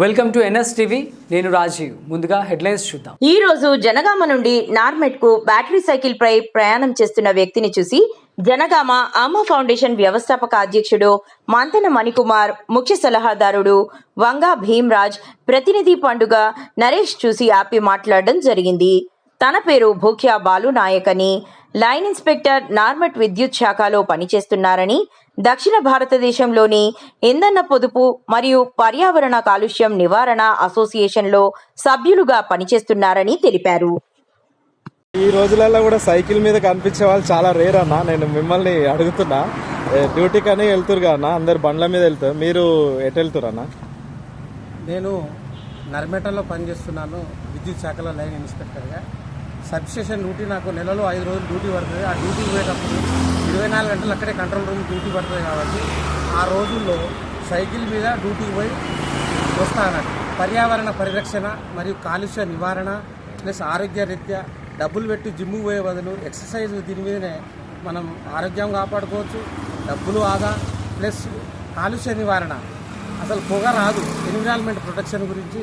Welcome to NS TV. నేను రాజీవ్. ముందుగా headlines చూద్దాం. ఈ రోజు జనగామ నుండి నార్మెట్కు బ్యాటరీ సైకిల్ పై ప్రయాణం చేస్తున్న వ్యక్తిని చూసి జనగామ అమ్మ ఫౌండేషన్ వ్యవస్థాపక అధ్యక్షుడు మంతన మణికుమార్ ముఖ్య సలహాదారుడు వంగా భీమ్రాజ్ ప్రతినిధి పండుగ నరేష్ చూసి ఆపి మాట్లాడడం జరిగింది. తన పేరు భూఖ్యా బాలు నాయక్ అని. లైన్ ఇన్స్పెక్టర్ నార్మట్ విద్యుత్ శాఖలో పనిచేస్తున్నారని దక్షిణ భారతదేశంలోని ఇంధన పొదుపు మరియు పర్యావరణ కాలుష్యం నివారణ అసోసియేషన్లో సభ్యులుగా పనిచేస్తున్నారని తెలిపారు. ఈ రోజులలో కూడా సైకిల్ మీద కనిపించే వాళ్ళు చాలా రేర్ అన్న. నేను మిమ్మల్ని అడుగుతున్నా. డ్యూటీకి అని వెళ్తురు అన్న. అందరు బండ్ల మీద వెళ్తారు. మీరు ఎటు వెళ్తురు అన్న? నేను నర్మేటలో పనిచేస్తున్నాను. విద్యుత్ శాఖలో లైన్ ఇన్స్పెక్టర్గా. సబ్స్టేషన్ డ్యూటీ నాకు నెలలో ఐదు రోజులు డ్యూటీ పడుతుంది. ఆ డ్యూటీకి పోయేటప్పుడు ఇరవై నాలుగు గంటలు అక్కడే కంట్రోల్ రూమ్ డ్యూటీ పడుతుంది కాబట్టి ఆ రోజుల్లో సైకిల్ మీద డ్యూటీకి పోయి వస్తానండి పర్యావరణ పరిరక్షణ మరియు కాలుష్య నివారణ ప్లస్ ఆరోగ్య రీత్యా డబ్బులు పెట్టి జిమ్ము పోయే బదులు ఎక్సర్సైజ్ దీని మీదనే మనం ఆరోగ్యం కాపాడుకోవచ్చు డబ్బులు ఆదా ప్లస్ కాలుష్య నివారణ. అసలు పొగ రాదు. ఎన్విరాన్మెంట్ ప్రొటెక్షన్ గురించి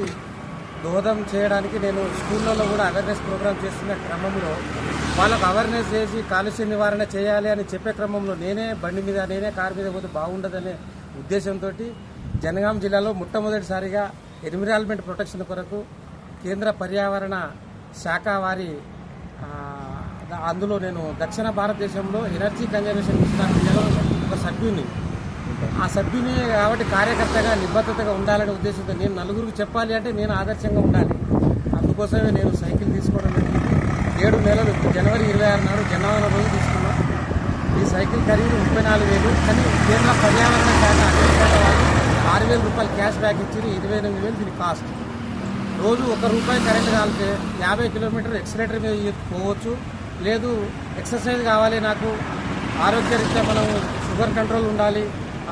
దోహదం చేయడానికి నేను స్కూళ్ళలో కూడా అవేర్నెస్ ప్రోగ్రామ్ చేస్తున్న క్రమంలో వాళ్ళకు అవేర్నెస్ చేసి కాలుష్య నివారణ చేయాలి అని చెప్పే క్రమంలో నేనే బండి మీద నేనే కారు మీద పోతే బాగుండదనే ఉద్దేశంతో జనగాం జిల్లాలో మొట్టమొదటిసారిగా ఎన్విరాన్మెంట్ ప్రొటెక్షన్ కొరకు కేంద్ర పర్యావరణ శాఖ వారి అందులో నేను దక్షిణ భారతదేశంలో ఎనర్జీ కన్జర్వేషన్ మిషన్ ఒక సభ్యుని ఆ సభ్యుని కాబట్టి కార్యకర్తగా నిబద్ధతగా ఉండాలనే ఉద్దేశంతో నేను నలుగురికి చెప్పాలి అంటే నేను ఆదర్శంగా ఉండాలి. అందుకోసమే నేను సైకిల్ తీసుకోవడం ఏడు నెలలు జనవరి ఇరవై ఆరు నాడు జనవరి రోజు తీసుకున్నాం. ఈ సైకిల్ ఖరీదు ముప్పై నాలుగు వేలు. కానీ కేంద్ర పర్యావరణ శాఖ వాళ్ళు ఆరు వేల రూపాయలు క్యాష్ బ్యాక్ ఇచ్చి ఇరవై ఎనిమిది వేలు దీని కాస్ట్ రోజు ఒక రూపాయి కరెంట్ కాలితే యాభై కిలోమీటర్ ఎక్సలేటర్ మీద పోవచ్చు. లేదు ఎక్సర్సైజ్ కావాలి నాకు. ఆరోగ్యరీత్యా మనం షుగర్ కంట్రోల్ ఉండాలి.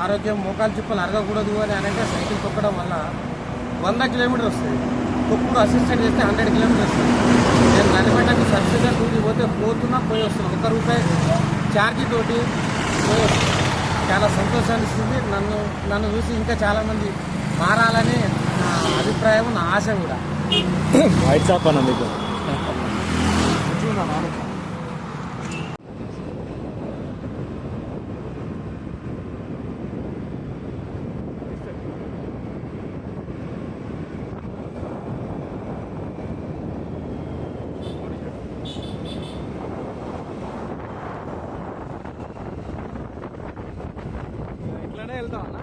ఆరోగ్యం మోకాలు చిప్పలు అరగకూడదు అని అంటే సైకిల్ తొక్కడం వల్ల వంద కిలోమీటర్ వస్తుంది తొక్కుడు అసిస్టెంట్ చేస్తే హండ్రెడ్ కిలోమీటర్ వస్తుంది నేను నడిపెట్టకి సబ్సిడీ డ్యూటీ పోతే పోతున్నా పోయి వస్తున్నాను ఒక రూపాయి ఛార్జీ తోటి పోయి. చాలా సంతోషాన్ని ఇస్తుంది. నన్ను నన్ను చూసి ఇంకా చాలామంది మారాలని నా అభిప్రాయం నా ఆశ కూడా. వైట్ షాప్ అన్న మీకు. ఇట్లానే వెళ్తాం అన్న.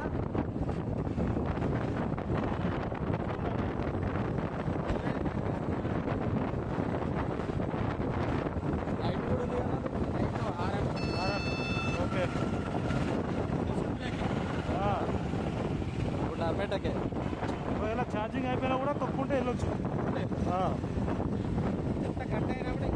ఇప్పుడు నర్మేటకే ఒకవేళ ఛార్జింగ్ అయిపోయినా కూడా తొక్కుంటే వెళ్ళొచ్చు. ఎంత కట్ అయినప్పుడు